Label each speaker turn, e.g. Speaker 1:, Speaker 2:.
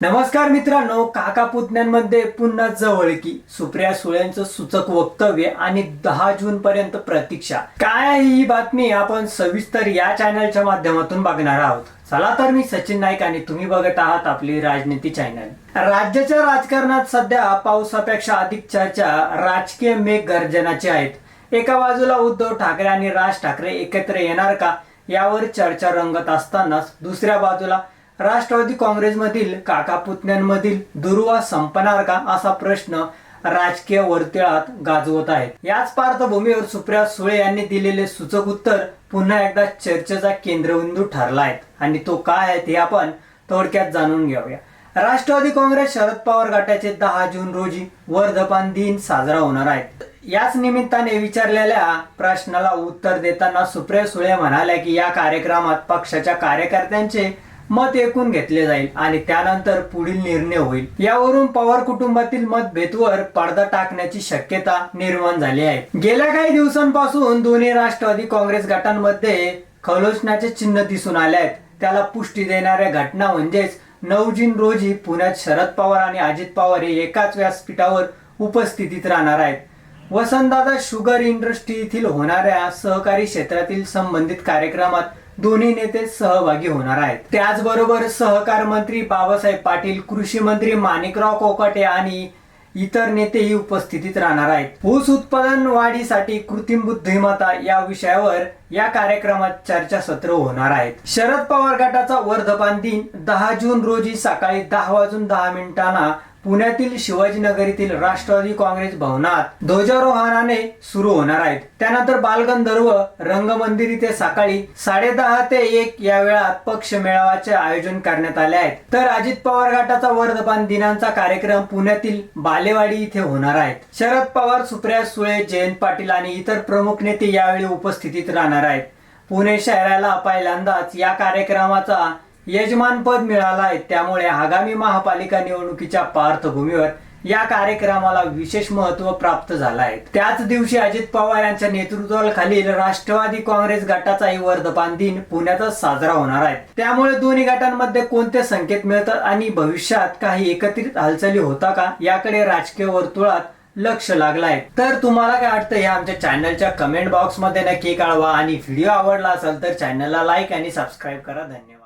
Speaker 1: नमस्कार मित्रांनो काका पुतण्यांमध्ये पुन्हा जवळ की सुप्रिया सुळेंचं सूचक वक्तव्य आणि दहा जून पर्यंत प्रतीक्षा. काय आहे ही बातमी आपण सविस्तर या चॅनलच्या माध्यमातून बघणार आहोत. चला तर मी सचिन नाईक आणि तुम्ही बघत आहात आपली राजनीती चॅनल राज्याच्या राजकारणात सध्या पावसापेक्षा अधिक चर्चा राजकीय मेघ गर्जनाची आहेत. एका बाजूला उद्धव ठाकरे आणि राज ठाकरे एकत्र येणार का? यावर चर्चा रंगत असतानाच दुसऱ्या बाजूला राष्ट्रवादी काँग्रेसमधील काका पुतण्यांमधील दुर्वा संपणार का असा प्रश्न राजकीय वर्तुळात गाजवत आहेत. याच पार्श्वभूमीवर सुप्रिया सुळे यांनी दिलेले सूचक उत्तर पुन्हा एकदा चर्चेचा केंद्रबिंदू ठरला आहे आणि तो काय आहे ते आपण थोडक्यात जाणून घेऊया. राष्ट्रवादी काँग्रेस शरद पवार गटाचे दहा जून रोजी वर्धपान दिन साजरा होणार आहे. याच निमित्ताने विचारलेल्या प्रश्नाला उत्तर देताना सुप्रिया सुळे म्हणाल्या की या कार्यक्रमात पक्षाच्या कार्यकर्त्यांचे मत ऐकून घेतले जाईल आणि त्यानंतर पुढील निर्णय होईल. यावरून पवार कुटुंबातील मतभेदवर पडदा टाकण्याची शक्यता निर्माण झाली आहे. गेल्या काही दिवसांपासून दोन्ही राष्ट्रवादी काँग्रेस गटांमध्ये खलोचनाचे चिन्ह दिसून आले आहेत. त्याला पुष्टी देणाऱ्या घटना म्हणजेच नऊ जून रोजी पुण्यात शरद पवार आणि अजित पवार हे एकाच व्यासपीठावर उपस्थितीत राहणार आहेत. वसंतदादा शुगर इंडस्ट्री येथील होणाऱ्या सहकारी क्षेत्रातील संबंधित कार्यक्रमात दोन्ही नेते सहभागी होणार आहेत. त्याचबरोबर सहकार मंत्री बाबासाहेब पाटील कृषी मंत्री माणिकराव कोकाटे आणि इतर नेतेही उपस्थितीत राहणार आहेत. ऊस उत्पादन वाढीसाठी कृत्रिम बुद्धिमत्ता या विषयावर या कार्यक्रमात चर्चासत्र होणार आहेत. शरद पवार गटाचा वर्धपान दिन दहा जून रोजी सकाळी दहा वाजून दहा मिनिटांना पुण्यातील शिवाजीनगर येथील राष्ट्रवादी काँग्रेस भवनात ध्वजारोहणाने सुरू होणार आहेत. त्यानंतर बालगंधर्व रंगमंदिर इथे सकाळी साडेदहा ते एक या वेळात पक्ष मेळाव्याचे आयोजन करण्यात आले आहेत. तर अजित पवार गटाचा वर्धपान दिनांचा कार्यक्रम पुण्यातील बालेवाडी इथे होणार आहेत शरद पवार सुप्रिया सुळे जयंत पाटील आणि इतर प्रमुख नेते यावेळी उपस्थितीत राहणार आहेत. पुणे शहराला पहिल्यांदाच या कार्यक्रमाचा यजमानपद मिळालं आहे त्यामुळे आगामी महापालिका निवडणुकीच्या पार्श्वभूमीवर या कार्यक्रमाला विशेष महत्त्व प्राप्त झालं आहे त्याच दिवशी अजित पवार यांच्या नेतृत्वाखालील राष्ट्रवादी काँग्रेस गटाचाही वर्धपान दिन पुण्यातच साजरा होणार आहे. त्यामुळे दोन्ही गटांमध्ये कोणते संकेत मिळतात आणि भविष्यात काही एकत्रित हालचाली होता का याकडे राजकीय वर्तुळात लक्ष लागलाय. तर तुम्हाला काय वाटतं हे आमच्या चॅनलच्या कमेंट बॉक्समध्ये नक्की कळवा आणि व्हिडिओ आवडला असेल तर चॅनलला लाईक आणि सबस्क्राईब करा. धन्यवाद.